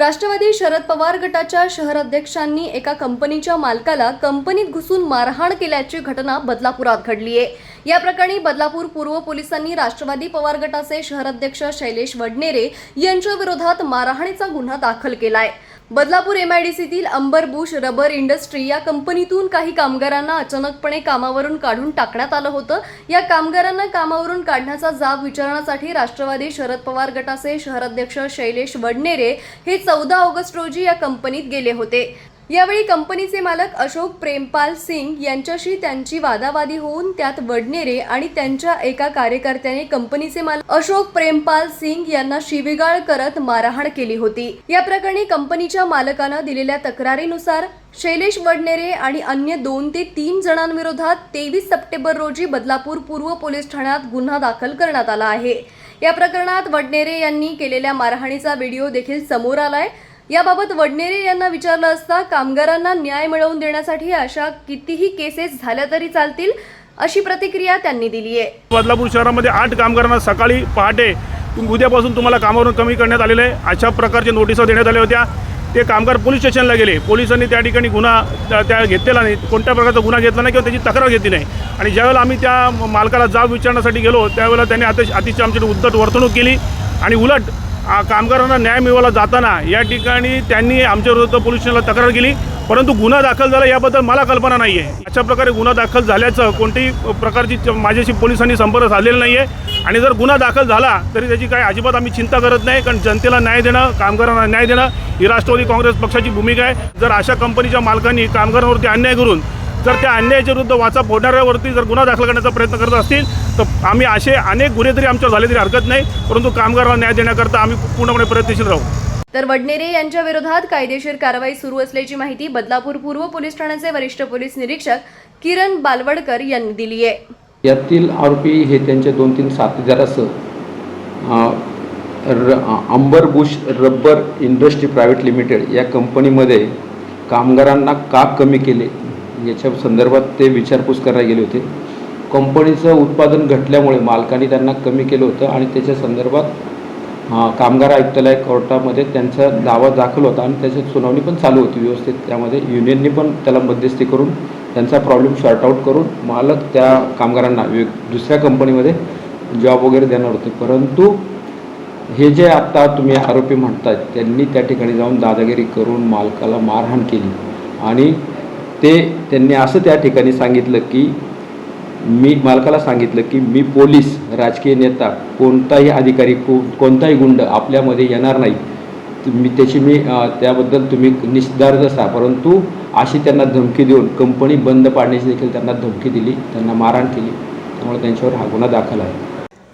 राष्ट्रवादी शरद पवार गटाच्या शहर अध्यक्षांनी एका कंपनीच्या मालकाला कंपनीत घुसून मारहाण केल्याची घटना बदलापुरात घडली आहे. या प्रकरणी बदलापूर पूर्व पोलिसांनी राष्ट्रवादी पवार गटाचे शहर अध्यक्ष शैलेश वडनेरे यांच्या विरोधात मारहाणीचा गुन्हा दाखल केलाय. बदलापूर एमआयडीसीतील अंबर बुश रबर इंडस्ट्री या कंपनीतून काही कामगारांना अचानकपणे कामावरून काढून टाकण्यात आलं होतं. या कामगारांना कामावरून काढण्याचा जाब विचारण्यासाठी राष्ट्रवादी शरद पवार गटाचे शहराध्यक्ष शैलेश वडनेरे हे चौदा ऑगस्ट रोजी या कंपनीत गेले होते. यावेळी कंपनीचे मालक अशोक प्रेमपाल सिंग यांच्याशी त्यांची वादावादी होऊन त्यात वडनेरे आणि त्यांच्या एका कार्यकर्त्याने कंपनीचे मालक अशोक प्रेमपाल सिंग यांना शिवीगाळ करत मारहाण केली होती. या प्रकरणी कंपनीच्या मालकानं दिलेल्या तक्रारीनुसार शैलेश वडनेरे आणि अन्य दोन ते तीन जणांविरोधात तेवीस सप्टेंबर रोजी बदलापूर पूर्व पोलीस ठाण्यात गुन्हा दाखल करण्यात आला आहे. या प्रकरणात वडनेरे यांनी केलेल्या मारहाणीचा व्हिडिओ देखील समोर आलाय. याबाबत वडनेरे यांना विचारलं असता कामगारांना न्याय मिळवून देण्यासाठी अशा कितीही केसेस झाल्या तरी चालतील अशी प्रतिक्रिया त्यांनी दिली आहे. बदलापूर शहरामध्ये आठ कामगारांना सकाळी पहाटे उद्यापासून तुम्हाला कामावरून कमी करण्यात आलेलं आहे. अशा प्रकारच्या नोटिसा देण्यात आल्या होत्या. ते कामगार पोलीस स्टेशनला गेले. पोलिसांनी त्या ठिकाणी गुन्हा त्या- त्या घेतलेला नाही. कोणत्या प्रकारचा गुन्हा घेतला नाही किंवा त्याची तक्रार घेतली नाही. आणि ज्यावेळेला आम्ही त्या मालकाला जाब विचारण्यासाठी गेलो त्यावेळेला त्यांनी अतिशय अतिशय आमच्याकडे उद्धट वर्तणूक केली. आणि उलट कामगारांना न्याय मिळवला जाताना या ठिकाणी त्यांनी आमच्या विरुद्ध पोलीस स्टेशनला तक्रार केली परंतु गुन्हा दाखल झाला याबद्दल मला कल्पना नाही आहे अशा प्रकारे गुन्हा दाखल झाल्याचं कोणतीही प्रकारची च- माझ्याशी पोलिसांनी संपर्क झालेला नाही आहे आणि जर गुन्हा दाखल झाला तरी त्याची काही अजिबात आम्ही चिंता करत नाही कारण जनतेला न्याय देणं कामगारांना न्याय देणं ही राष्ट्रवादी काँग्रेस पक्षाची भूमिका आहे. जर अशा कंपनीच्या मालकांनी कामगारांवरती अन्याय करून जर त्या अन्यायाच्या विरुद्ध वाचा फोडणाऱ्यावरती जर गुन्हा दाखल करण्याचा प्रयत्न करत असतील तर आम्ही असे अनेक गुन्हे तरी आमच्यावर झाले तरी हरकत नाही परंतु कामगारांना न्याय देण्याकरता आम्ही पूर्णपणे प्रयत्नशील राहू. तर वडनेरे यांच्या विरोधात कायदेशीर कारवाई सुरू असल्याची माहिती बदलापूर पूर्व पोलीस ठाण्याचे वरिष्ठ पोलीस निरीक्षक किरण बालवडकर यांनी दिली आहे. यातील आरोपी हे त्यांचे दोन तीन साथीदारासह Ambar bush rubber industry private limited या कंपनीमध्ये कामगारांना का कमी केले याच्या संदर्भात ते विचारपूस करायला गेले होते. कंपनीचं उत्पादन घटल्यामुळे मालकाने त्यांना कमी केलं होतं आणि त्याच्या संदर्भात कामगार आयुक्तालय कोर्टामध्ये त्यांचा दावा दाखल होता आणि त्याच्यात सुनावणी पण चालू होती व्यवस्थित. त्यामध्ये युनियनने पण त्याला मध्यस्थी करून त्यांचा प्रॉब्लेम सॉर्ट आऊट करून मालक त्या कामगारांना दुसऱ्या कंपनीमध्ये जॉब वगैरे देणार होते. परंतु हे जे आत्ता तुम्ही आरोपी म्हणताय त्यांनी त्या ठिकाणी जाऊन दादागिरी करून मालकाला मारहाण केली. आणि ते त्यांनी असं त्या ठिकाणी सांगितलं की मी मालकाला सांगितलं की मी पोलीस राजकीय नेता कोणताही अधिकारी को कोणताही गुंड आपल्यामध्ये येणार नाही. तुम्ही त्याची मी त्याबद्दल तुम्ही निष्धार असा परंतु अशी त्यांना धमकी देऊन कंपनी बंद पाडण्याची देखील त्यांना धमकी दिली त्यांना मारहाण केली. त्यामुळे त्यांच्यावर हा गुन्हा दाखल आहे.